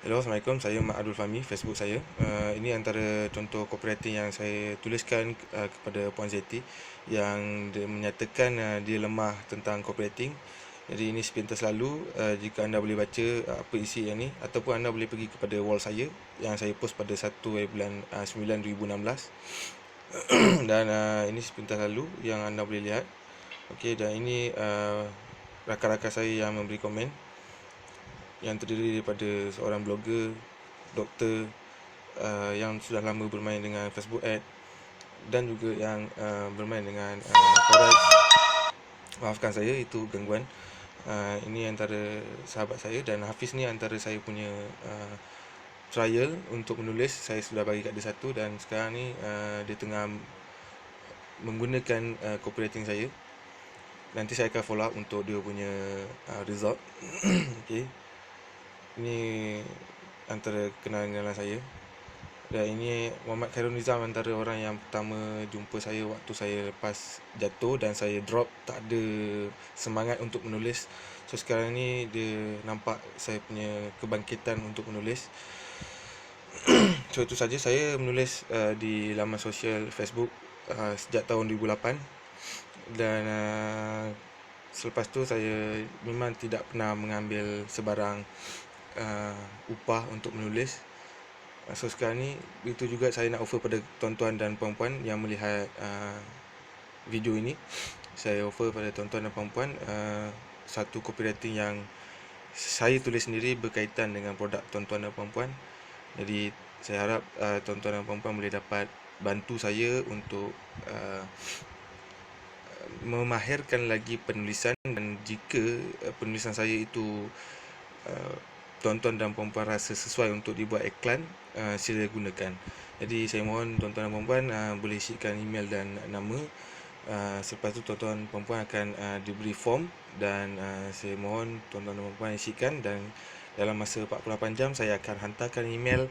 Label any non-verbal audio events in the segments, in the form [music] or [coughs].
Hello, Assalamualaikum. Saya Mak Abdul Fahmi, Facebook saya. Uh, ini antara contoh copywriting yang saya tuliskan uh, kepada Puan Zeti yang dia menyatakan uh, dia lemah tentang copywriting. Jadi ini sepintas lalu uh, jika anda boleh baca uh, apa isi yang ni ataupun anda boleh pergi kepada wall saya yang saya post pada 1 bulan uh, 9 2016. [clears throat] dan uh, ini sepintas lalu yang anda boleh lihat. Okey dan ini uh, rakan-rakan saya yang memberi komen yang terdiri daripada seorang blogger, doktor uh, yang sudah lama bermain dengan Facebook Ad dan juga yang uh, bermain dengan uh, Forex. Maafkan saya itu gangguan. Uh, ini antara sahabat saya dan Hafiz ni antara saya punya uh, trial untuk menulis. Saya sudah bagi kat dia satu dan sekarang ni uh, dia tengah menggunakan uh, copywriting saya. Nanti saya akan follow up untuk dia punya uh, result. [coughs] okay ini antara kenalan saya. Dan ini Muhammad Khairul Nizam antara orang yang pertama jumpa saya waktu saya lepas jatuh dan saya drop tak ada semangat untuk menulis. So sekarang ni dia nampak saya punya kebangkitan untuk menulis. [clears throat] So itu saja. Saya menulis uh, di laman sosial Facebook uh, sejak tahun 2008 dan uh, selepas tu saya memang tidak pernah mengambil sebarang uh, upah untuk menulis. Uh, so sekarang ni itu juga saya nak offer pada tuan-tuan dan puan-puan yang melihat uh, video ini. Saya offer pada tuan-tuan dan puan-puan uh, satu copywriting yang saya tulis sendiri berkaitan dengan produk tuan-tuan dan puan-puan. Jadi saya harap uh, tuan-tuan dan puan-puan boleh dapat bantu saya untuk uh, memahirkan lagi penulisan. Dan jika uh, penulisan saya itu uh, tuan-tuan dan puan-puan rasa sesuai untuk dibuat iklan uh, sila gunakan. Jadi saya mohon tuan-tuan dan puan-puan uh, boleh isikan email dan nama. Uh, selepas tu tuan-tuan dan puan-puan akan uh, diberi form dan uh, saya mohon tuan-tuan dan puan-puan isikan dan dalam masa 48 jam saya akan hantarkan email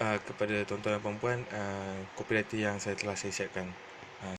uh, kepada tuan-tuan dan puan-puan uh, copywriter yang saya telah saya siapkan